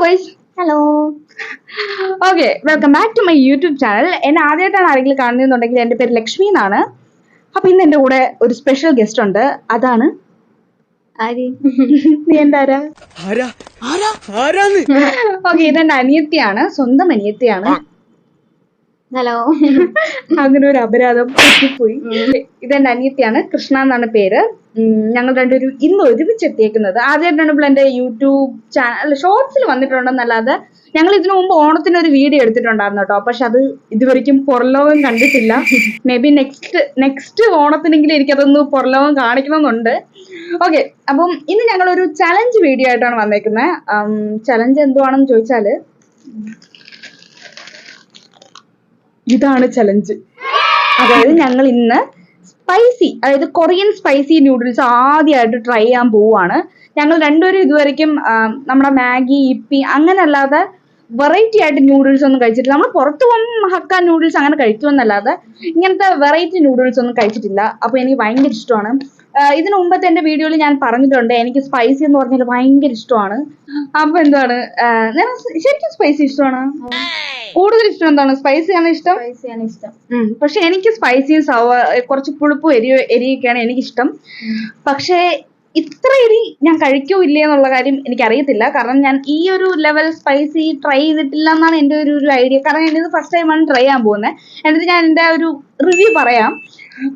Guys hello okay welcome back to my YouTube channel എന്നെ ആദ്യമായിട്ടാണ് ആരെങ്കിലും കാണുന്നുണ്ടെങ്കിൽ എന്റെ പേര് ലക്ഷ്മി എന്നാണ്. അപ്പൊ ഇന്ന് എന്റെ കൂടെ ഒരു സ്പെഷ്യൽ ഗസ്റ്റ് ഉണ്ട്. അതാണ് ആര്? നീ ആരാന്ന് ഓക്കെ ഇതെന്റെ അനിയത്തിയാണ് സ്വന്തം അനിയത്തിയാണ്. ഹലോ. അങ്ങനെ ഒരു അപരാധം പറ്റിപ്പോയി ഇതെന്റെ അനിയത്തിയാണ്. കൃഷ്ണ എന്നാണ് പേര്. ഞങ്ങൾ രണ്ടുപേരും ഇന്ന് ഒരുമിച്ച് എത്തിയേക്കുന്നത് ആദ്യമായിട്ടാണ് ഇപ്പോൾ എന്റെ യൂട്യൂബ് ചാനൽ ഷോർട്സിൽ വന്നിട്ടുണ്ടെന്നല്ലാതെ ഞങ്ങൾ ഇതിനു മുമ്പ് ഓണത്തിന് ഒരു വീഡിയോ എടുത്തിട്ടുണ്ടായിരുന്നു കേട്ടോ. പക്ഷെ അത് ഇതുവരെയ്ക്കും പുറലോകം കണ്ടിട്ടില്ല. മേ ബി നെക്സ്റ്റ് നെക്സ്റ്റ് ഓണത്തിനെങ്കിലും എനിക്കതൊന്ന് പുറലോകം കാണിക്കണമെന്നുണ്ട്. ഓക്കെ അപ്പം ഇന്ന് ഞങ്ങളൊരു ചലഞ്ച് വീഡിയോ ആയിട്ടാണ് വന്നേക്കുന്നത് ചലഞ്ച് എന്തുവാണെന്ന് ചോദിച്ചാൽ ഇതാണ് ചലഞ്ച് അതായത് ഞങ്ങൾ ഇന്ന് സ്പൈസി അതായത് കൊറിയൻ സ്പൈസി ന്യൂഡിൽസ് ആദ്യമായിട്ട് ട്രൈ ചെയ്യാൻ പോവുകയാണ്. ഞങ്ങൾ രണ്ടുപേരും ഇതുവരെയ്ക്കും നമ്മുടെ മാഗി ഇപ്പി അങ്ങനെ അല്ലാതെ വെറൈറ്റി ആയിട്ട് ന്യൂഡിൽസ് ഒന്നും കഴിച്ചിട്ടില്ല. നമ്മൾ പുറത്തു പോകുമ്പോൾ ഹക്ക ന്യൂഡിൽസ് അങ്ങനെ കഴിക്കുമെന്നല്ലാതെ ഇങ്ങനത്തെ വെറൈറ്റി ന്യൂഡിൽസ് ഒന്നും കഴിച്ചിട്ടില്ല. അപ്പോൾ എനിക്ക് ഭയങ്കര ഇഷ്ടമാണ്. ഇതിനു മുമ്പത്തെ എന്റെ വീഡിയോയിൽ ഞാൻ പറഞ്ഞിട്ടുണ്ട് എനിക്ക് സ്പൈസി എന്ന് പറഞ്ഞാൽ ഭയങ്കര ഇഷ്ടമാണ്. അപ്പോൾ എന്താണ്? ശരിക്കും സ്പൈസി ഇഷ്ടമാണ്? കൂടുതൽ ഇഷ്ടം എന്താണ്? സ്പൈസി ആണ് ഇഷ്ടം? ഇഷ്ടം. ഉം. പക്ഷെ എനിക്ക് സ്പൈസിയും സവ കുറച്ച് പുളിപ്പും എരി എരിയൊക്കെയാണ് എനിക്കിഷ്ടം. പക്ഷേ ഇത്ര എരി ഞാൻ കഴിക്കോ ഇല്ലേ എന്നുള്ള കാര്യം എനിക്കറിയത്തില്ല. കാരണം ഞാൻ ഈ ഒരു ലെവൽ സ്പൈസി ട്രൈ ചെയ്തിട്ടില്ല എന്നാണ് എന്റെ ഒരു ഒരു ഐഡിയ കാരണം ഞാനിത് ഫസ്റ്റ് ടൈമാണ് ട്രൈ ചെയ്യാൻ പോകുന്നത് എന്നിട്ട് ഞാൻ എന്റെ ഒരു റിവ്യൂ പറയാം.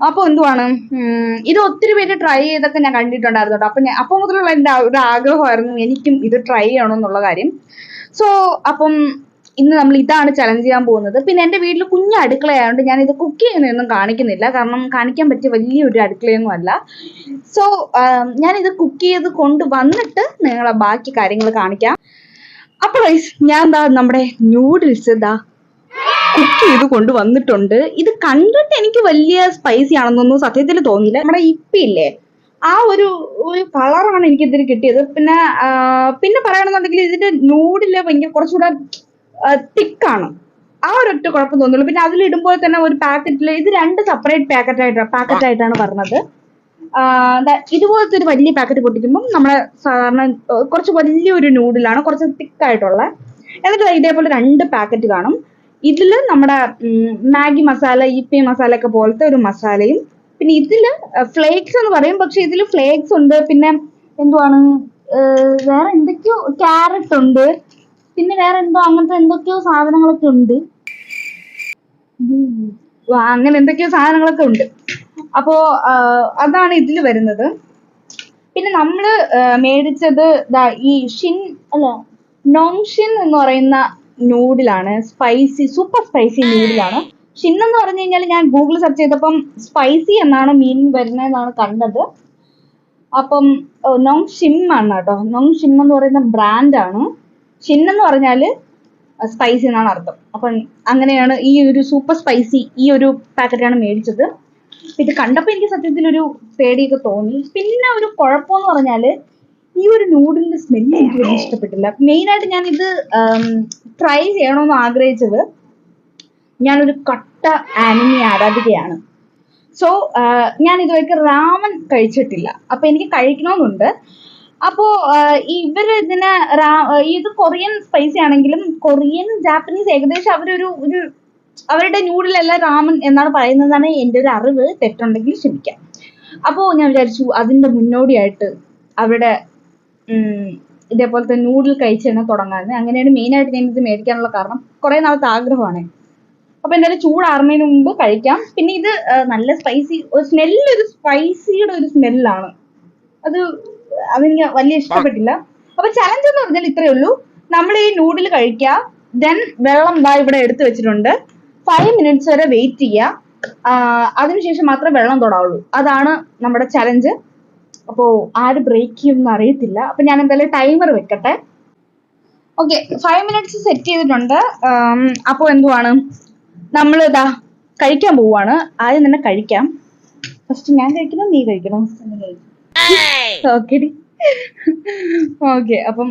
അപ്പോൾ എന്തുവാണ്? ഉം, ഇത് ഒത്തിരി പേര് ട്രൈ ചെയ്തൊക്കെ ഞാൻ കണ്ടിട്ടുണ്ടായിരുന്നു കേട്ടോ. അപ്പം ഞാൻ അപ്പോൾ മുതലുള്ള എന്റെ ആ ഒരു ആഗ്രഹമായിരുന്നു എനിക്കും ഇത് ട്രൈ ചെയ്യണം എന്നുള്ള കാര്യം. സോ അപ്പം ഇന്ന് നമ്മൾ ഇതാണ് ചലഞ്ച് ചെയ്യാൻ പോകുന്നത്. പിന്നെ എന്റെ വീട്ടിൽ കുഞ്ഞ് അടുക്കളയായതുകൊണ്ട് ഞാൻ ഇത് കുക്ക് ചെയ്യുന്നതൊന്നും കാണിക്കുന്നില്ല. കാരണം കാണിക്കാൻ പറ്റിയ വലിയൊരു അടുക്കളയൊന്നും അല്ല. സോ ഞാൻ ഇത് കുക്ക് ചെയ്ത് കൊണ്ട് വന്നിട്ട് നിങ്ങളെ ബാക്കി കാര്യങ്ങൾ കാണിക്കാം. അപ്പോൾ ഞാൻ ദാ നമ്മുടെ ന്യൂഡിൽസ് ഇതാ കുക്ക് ചെയ്ത് കൊണ്ട് വന്നിട്ടുണ്ട്. ഇത് കണ്ടിട്ട് എനിക്ക് വലിയ സ്പൈസി ആണെന്നൊന്നും സത്യത്തിൽ തോന്നിയില്ല. നമ്മുടെ ഇപ്പില്ലേ? ആ ഒരു ഒരു കളറാണ് എനിക്ക് ഇതിന് കിട്ടിയത്. പിന്നെ പിന്നെ പറയണമെന്നുണ്ടെങ്കിൽ ഇതിന്റെ നൂഡിൽ ഭയങ്കര കുറച്ചുകൂടെ തിക്കാണ്. ആ ഒരൊറ്റ കുഴപ്പം തോന്നുള്ളൂ പിന്നെ അതിലിടുമ്പോൾ തന്നെ ഒരു പാക്കറ്റിൽ ഇത് രണ്ട് സെപ്പറേറ്റ് പാക്കറ്റ് ആയിട്ട് പാക്കറ്റ് ആയിട്ടാണ് പറഞ്ഞത്. ഇതുപോലത്തെ ഒരു വലിയ പാക്കറ്റ് പൊട്ടിക്കുമ്പോൾ നമ്മളെ സാധാരണ കുറച്ച് വലിയൊരു നൂഡിലാണ് കുറച്ച് തിക്കായിട്ടുള്ള. എന്നിട്ട് ഇതേപോലെ രണ്ട് പാക്കറ്റ് കാണും. ഇതിൽ നമ്മുടെ മാഗി മസാല ഇപ്പി മസാല ഒക്കെ പോലത്തെ ഒരു മസാലയും പിന്നെ ഇതിൽ ഫ്ലേക്സ് എന്ന് പറയും. പക്ഷെ ഇതിൽ ഫ്ലേക്സ് ഉണ്ട്. പിന്നെ എന്തുവാണ്? വേറെ എന്തൊക്കെയോ ക്യാരറ്റ് ഉണ്ട്. പിന്നെ വേറെ എന്തോ അങ്ങനത്തെ എന്തൊക്കെയോ സാധനങ്ങളൊക്കെ ഉണ്ട്. അങ്ങനെ എന്തൊക്കെയോ സാധനങ്ങളൊക്കെ ഉണ്ട്. അപ്പോ അതാണ് ഇതിൽ വരുന്നത്. പിന്നെ നമ്മൾ ആ, മേടിച്ചത് ഈ ഷിൻ അല്ല നോങ്ഷിൻ എന്ന് പറയുന്ന നൂഡിലാണ്. സ്പൈസി സൂപ്പർ സ്പൈസി നൂഡിലാണ്. ഷിൻ എന്ന് പറഞ്ഞു കഴിഞ്ഞാൽ ഞാൻ ഗൂഗിൾ സെർച്ച് ചെയ്തപ്പം സ്പൈസി എന്നാണ് മീൻ വരുന്നതെന്നാണ് കണ്ടത്. അപ്പം നോങ് ഷിം ആണ് കേട്ടോ. നോങ് ഷിം എന്ന് പറയുന്ന ബ്രാൻഡാണ്. ഷിൻ എന്ന് പറഞ്ഞാൽ സ്പൈസി എന്നാണ് അർത്ഥം. അപ്പം അങ്ങനെയാണ് ഈ ഒരു സൂപ്പർ സ്പൈസി ഈ ഒരു പാക്കറ്റാണ് മേടിച്ചത്. ഇത് കണ്ടപ്പോൾ എനിക്ക് സത്യത്തിൽ ഒരു പേടിയൊക്കെ തോന്നി. പിന്നെ ഒരു കുഴപ്പമെന്ന് പറഞ്ഞാൽ ഈ ഒരു നൂഡിലിന്റെ സ്മെല്ല് എനിക്ക് വലിയ ഇഷ്ടപ്പെട്ടില്ല. മെയിനായിട്ട് ഞാൻ ഇത് ട്രൈ ചെയ്യണമെന്ന് ആഗ്രഹിച്ചത് ഞാനൊരു കട്ട ആനിമി ആരാധികയാണ്. സോ ഞാൻ ഇതുവരെയ്ക്ക് റാമൻ കഴിച്ചിട്ടില്ല. അപ്പൊ എനിക്ക് കഴിക്കണമെന്നുണ്ട് അപ്പോ ഇവർ ഇതിനെ ഇത് കൊറിയൻ സ്പൈസി ആണെങ്കിലും കൊറിയൻ ജാപ്പനീസ് ഏകദേശം അവരൊരു ഒരു അവരുടെ നൂഡിലെല്ലാം റാമൻ എന്നാണ് പറയുന്നതാണ് എന്റെ ഒരു അറിവ്. തെറ്റുണ്ടെങ്കിൽ ക്ഷമിക്കാം. അപ്പോ ഞാൻ വിചാരിച്ചു അതിന്റെ മുന്നോടിയായിട്ട് അവരുടെ ഇതേപോലത്തെ നൂഡിൽ കഴിച്ച് തന്നെ തുടങ്ങാമെന്ന് അങ്ങനെയാണ് മെയിനായിട്ട് ഞാൻ ഇത് മേടിക്കാനുള്ള കാരണം. കുറേ നാളത്തെ ആഗ്രഹമാണ്. അപ്പൊ എന്തായാലും ചൂടാറുന്നതിന് മുമ്പ് കഴിക്കാം. പിന്നെ ഇത് നല്ല സ്പൈസി ഒരു സ്പൈസിയുടെ ഒരു സ്മെല്ലാണ് അത് അതെനിക്ക് വലിയ ഇഷ്ടപ്പെട്ടില്ല. അപ്പൊ ചലഞ്ച് എന്ന് പറഞ്ഞാൽ ഇത്രയേ ഉള്ളൂ. നമ്മൾ ഈ നൂഡിൽ കഴിക്കുക ദെൻ വെള്ളം ദാ ഇവിടെ എടുത്തു വെച്ചിട്ടുണ്ട്. ഫൈവ് മിനിറ്റ്സ് വരെ വെയിറ്റ് ചെയ്യുക അതിനുശേഷം മാത്രമേ വെള്ളം തൊടാവുള്ളൂ. അതാണ് നമ്മുടെ ചലഞ്ച് അപ്പോ ആര് ബ്രേക്ക് ചെയ്യുമെന്ന് അറിയത്തില്ല. അപ്പൊ ഞാൻ എന്തായാലും ടൈമർ വെക്കട്ടെ. ഓക്കെ ഫൈവ് മിനിറ്റ്സ് സെറ്റ് ചെയ്തിട്ടുണ്ട്. അപ്പോൾ എന്തുവാണ്? നമ്മൾ ഇതാ കഴിക്കാൻ പോവാണ് ആദ്യം തന്നെ കഴിക്കാം. ഫസ്റ്റ് ഞാൻ കഴിക്കണോ നീ കഴിക്കണോ. ഓക്കെ അപ്പം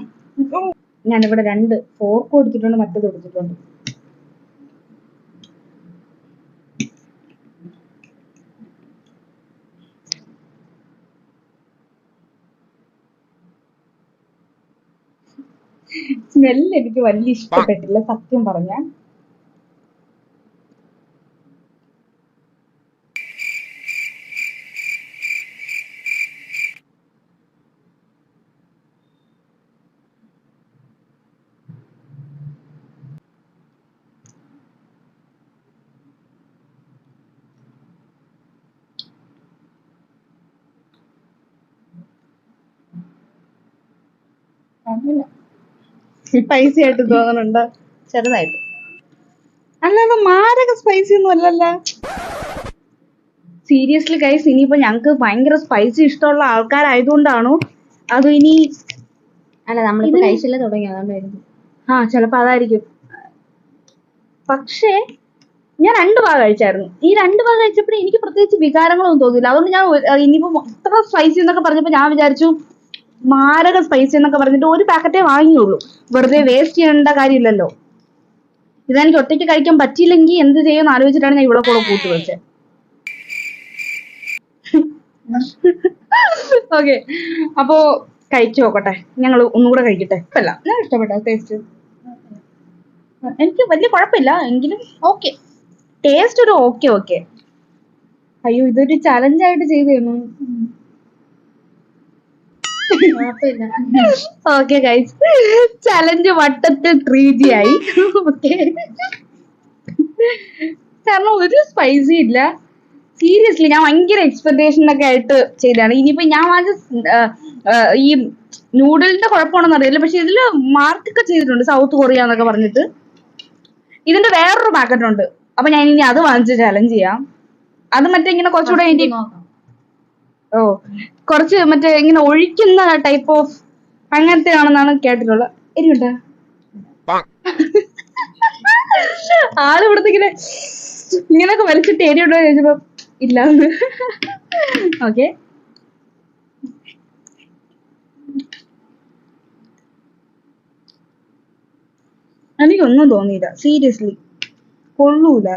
ഞാനിവിടെ രണ്ട് ഫോർക്ക് കൊടുത്തിട്ടുണ്ട് മറ്റേത് കൊടുത്തിട്ടുണ്ട് സ്മെല്ല് എനിക്ക് വലിയ ഇഷ്ടപ്പെട്ടില്ല സത്യം പറഞ്ഞ. സ്പൈസി ആയിട്ട് തോന്നുന്നുണ്ട്. ചെറുതായിട്ട്. അല്ലാതെ മാരക സ്പൈസി ഒന്നും അല്ലല്ല. സീരിയസ്ലി ഗൈസ് ഇനിയിപ്പോ ഞങ്ങക്ക് ഭയങ്കര സ്പൈസി ഇഷ്ടമുള്ള ആൾക്കാരായതുകൊണ്ടാണോ? അതോ ഇനി അല്ല നമ്മളിപ്പോ കഴിച്ചില്ല തുടങ്ങി അതുകൊണ്ടായിരുന്നു ആ ചിലപ്പോ അതായിരിക്കും. പക്ഷേ ഞാൻ രണ്ട് ഭാഗം കഴിച്ചായിരുന്നു. ഈ രണ്ട് ഭാഗം കഴിച്ചപ്പോഴേ എനിക്ക് പ്രത്യേകിച്ച് വികാരങ്ങളൊന്നും തോന്നില്ല അതുകൊണ്ട് ഞാൻ ഇനിയിപ്പോ ഇത്ര സ്പൈസി എന്നൊക്കെ പറഞ്ഞപ്പോ ഞാൻ വിചാരിച്ചു മാരക സ്പൈസി എന്നൊക്കെ പറഞ്ഞിട്ട് ഒരു പാക്കറ്റേ വാങ്ങിയുള്ളൂ. വെറുതെ വേസ്റ്റ് ചെയ്യേണ്ട കാര്യമില്ലല്ലോ. ഇതെനിക്ക് ഒറ്റയ്ക്ക് കഴിക്കാൻ പറ്റിയില്ലെങ്കിൽ എന്ത് ചെയ്യുമെന്ന് ആലോചിച്ചിട്ടാണ് ഞാൻ ഇവിടെ കൂടെ കൂട്ടി വെച്ചത് ഓക്കെ അപ്പോ കഴിച്ചു നോക്കട്ടെ. ഞങ്ങൾ ഒന്നുകൂടെ കഴിക്കട്ടെ. ഇപ്പല്ല. ഞാൻ ഇഷ്ടപ്പെട്ട ടേസ്റ്റ് എനിക്ക് വലിയ കുഴപ്പമില്ല. എങ്കിലും ഓക്കെ ടേസ്റ്റ് ഒരു ഓക്കെ ഓക്കെ അയ്യോ ഇതൊരു ചലഞ്ച് ആയിട്ട് ചെയ്തിരുന്നു കുഴപ്പമില്ല ഓക്കെ ഗൈസ് ചലഞ്ച് വട്ടത്തിൽ ത്രീ ജി ആയി ഓക്കെ കാരണം ഒരു സ്പൈസി ഇല്ല. സീരിയസ്ലി ഞാൻ ഭയങ്കര എക്സ്പെക്ടേഷൻ ഒക്കെ ആയിട്ട് ചെയ്തതാണ്. ഇനിയിപ്പോ ഞാൻ വാങ്ങിച്ച ഈ നൂഡിലിന്റെ കുഴപ്പമാണെന്ന് അറിയില്ല. പക്ഷെ ഇതിൽ മാർക്കൊക്കെ ചെയ്തിട്ടുണ്ട് സൗത്ത് കൊറിയ എന്നൊക്കെ പറഞ്ഞിട്ട്. ഇതിന്റെ വേറൊരു പാക്കറ്റ് ഉണ്ട്. അപ്പൊ ഞാൻ ഇനി അത് വാങ്ങിച്ച് ചലഞ്ച് ചെയ്യാം. അത് മറ്റേ ഇങ്ങനെ കുറച്ചുകൂടെ ഓ കുറച്ച് മറ്റേ ഇങ്ങനെ ഒഴിക്കുന്ന ടൈപ്പ് ഓഫ് അങ്ങനത്തെ ആണെന്നാണ് കേട്ടിട്ടുള്ളത് എരിയുണ്ടോ ആൾ ഇവിടുത്തെ ഇങ്ങനെ ഇങ്ങനെയൊക്കെ വലിച്ചിട്ട് എരിയുണ്ടോ എന്ന് ചോദിച്ചപ്പോ ഇല്ലാന്ന് ഓക്കെ എനിക്കൊന്നും തോന്നിയില്ല. സീരിയസ്ലി കൊള്ളൂല.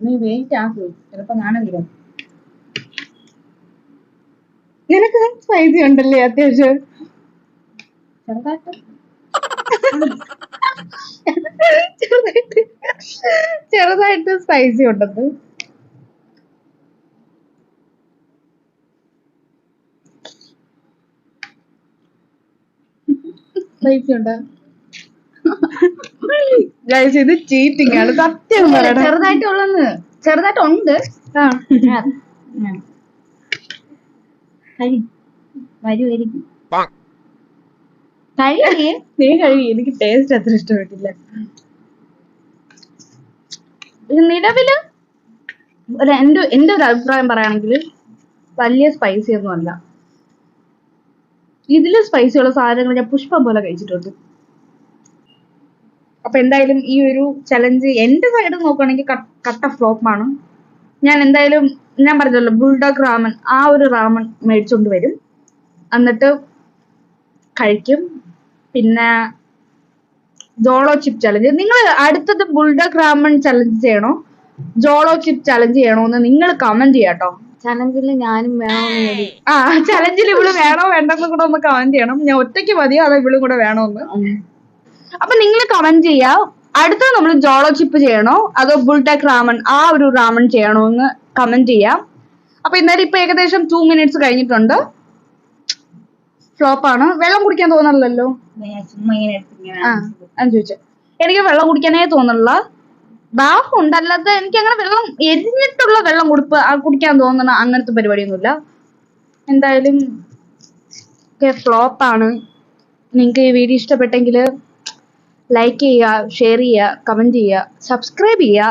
നീ വെയിറ്റ് ആക്കി. ചിലപ്പോ ഞാനെങ്കിലും നിനക്ക് സ്പൈസി ഉണ്ടല്ലേ അത്യാവശ്യം? ചെറുതായിട്ട്. ചെറുതായിട്ട്. ചെറുതായിട്ട് സ്പൈസി ഉണ്ടത് സ്പൈസി ഉണ്ടോ ഇത് ചീറ്റിംഗ് ആണ്. സത്യം പറയണം ചെറുതായിട്ടുള്ളന്ന്. ചെറുതായിട്ടുണ്ട്. ആ. കഴി. വരുമായിരിക്കും കഴിയേ. നീ കഴുകി എനിക്ക് ടേസ്റ്റ് അത്ര ഇഷ്ടപ്പെട്ടില്ല. നിലവിൽ എന്റെ എന്റെ ഒരു അഭിപ്രായം പറയുകയാണെങ്കിൽ വലിയ സ്പൈസി ഒന്നും അല്ല. ഇതിൽ സ്പൈസി ഉള്ള സാധനങ്ങൾ ഞാൻ പുഷ്പം പോലെ കഴിച്ചിട്ടുണ്ട്. അപ്പൊ എന്തായാലും ഈ ഒരു ചലഞ്ച് എന്റെ സൈഡ് നോക്കുകയാണെങ്കിൽ കട്ട ഫ്ലോപ്പ് ആണ്. ഞാൻ എന്തായാലും ഞാൻ പറഞ്ഞല്ലോ ബുൾഡോഗ് റാമൻ ആ ഒരു റാമൻ മേടിച്ചോണ്ട് വരും. എന്നിട്ട് കഴിക്കും. പിന്നെ ജോളോ ചിപ്പ് ചലഞ്ച് നിങ്ങൾ അടുത്തത് ബുൾഡോഗ് റാമൻ ചലഞ്ച് ചെയ്യണോ? ജോളോ ചിപ്പ് ചലഞ്ച് ചെയ്യണോ എന്ന് നിങ്ങൾ കമന്റ് ചെയ്യാട്ടോ ചലഞ്ചിൽ ഞാനും വേണമെന്ന് ആ ചലഞ്ചിൽ ഇവൾ വേണോ വേണ്ടെന്ന് കൂടെ ഒന്ന് കമന്റ് ചെയ്യണം. ഞാൻ ഒറ്റയ്ക്ക് മതിയോ അതോ ഇവളും കൂടെ വേണോന്ന്? അപ്പൊ നിങ്ങൾ കമന്റ് ചെയ്യാ. അടുത്തത് നമ്മൾ ജോളോ ചിപ്പ് ചെയ്യണോ? അതോ ബുൾടെക് റാമൺ ആ ഒരു റാമൺ ചെയ്യണോ എന്ന് കമന്റ് ചെയ്യാം. അപ്പൊ ഇന്നലെ ഇപ്പൊ ഏകദേശം ടു മിനിറ്റ്സ് കഴിഞ്ഞിട്ടുണ്ട്. ഫ്ലോപ്പ് ആണ്. വെള്ളം കുടിക്കാൻ തോന്നണല്ലോ ഞാൻ ചോദിച്ചു എനിക്ക് വെള്ളം കുടിക്കാനേ തോന്നുള്ള ദാഹം ഉണ്ട് അല്ലാതെ എനിക്ക് അങ്ങനെ വെള്ളം എരിഞ്ഞിട്ടുള്ള വെള്ളം കുടിപ്പ് കുടിക്കാൻ തോന്നണ അങ്ങനത്തെ പരിപാടിയൊന്നുമില്ല. എന്തായാലും ഫ്ലോപ്പ് ആണ്. നിങ്ങൾക്ക് ഈ വീഡിയോ ഇഷ്ടപ്പെട്ടെങ്കിൽ ലൈക്ക് ചെയ്യുക ഷെയർ ചെയ്യുക കമന്റ് ചെയ്യുക സബ്സ്ക്രൈബ് ചെയ്യുക.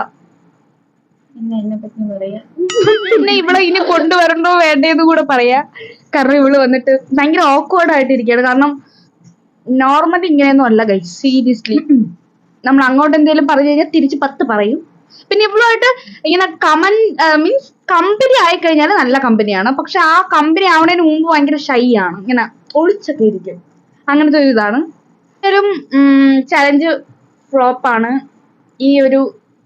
പിന്നെ ഇവളെ ഇനി കൊണ്ടുവരണ്ടോ വേണ്ടേന്ന് കൂടെ പറയാ. കാരണം ഇവൾ വന്നിട്ട് ഭയങ്കര ഓക്വേർഡ് ആയിട്ടിരിക്കുകയാണ്. കാരണം നോർമലി ഇങ്ങനെയൊന്നും അല്ല ഗൈ സീരിയസ്ലി നമ്മൾ അങ്ങോട്ട് എന്തെങ്കിലും പറഞ്ഞു കഴിഞ്ഞാൽ തിരിച്ച് പത്ത് പറയും. പിന്നെ ഇവളുമായിട്ട് ഇങ്ങനെ കമൻ മീൻസ് കമ്പനി ആയി കഴിഞ്ഞാൽ നല്ല കമ്പനിയാണ് പക്ഷെ ആ കമ്പനി ആവണതിന് മുമ്പ് ഭയങ്കര ഷൈ ആണ്. ഇങ്ങനെ ഒളിച്ചൊക്കെ ഇരിക്കും. അങ്ങനത്തെ ഒരു ഇതാണ്. ഒരു ചലഞ്ച് ഫ്ലോപ്പ് ആണ്. ഈ ഒരു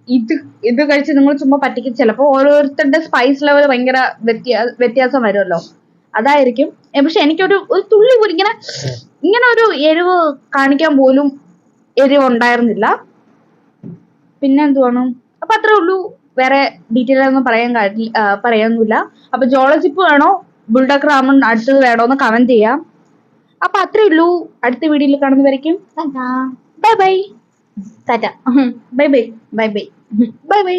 ഇത് ഇത് കഴിച്ച് നിങ്ങൾ ചുമ്മാ പറ്റിക്കും. ചിലപ്പോൾ ഓരോരുത്തരുടെ സ്പൈസ് ലെവൽ ഭയങ്കര വ്യത്യാ വ്യത്യാസം വരുമല്ലോ. അതായിരിക്കും. പക്ഷെ എനിക്കൊരു ഒരു തുള്ളി പോലും ഇങ്ങനെ ഇങ്ങനെ ഒരു എരിവ് കാണിക്കാൻ പോലും എരിവ് ഉണ്ടായിരുന്നില്ല. പിന്നെ എന്തുവാണ്? അപ്പൊ അത്രേ ഉള്ളൂ. വേറെ ഡീറ്റെയിൽ ഒന്നും പറയാൻ കാര്യ പറയാനൊന്നുമില്ല. അപ്പൊ ജോളജിപ്പ് വേണോ? ബുൾഡോഗ് റാമൺ അടുത്തത് വേണോ? എന്ന് കമന്റ് ചെയ്യാം. അപ്പൊ അത്രേ ഉള്ളൂ. അടുത്ത വീഡിയോയിൽ കാണുന്നവരേക്കും bye bye. Tata. Bye bye. Bye bye. Bye bye.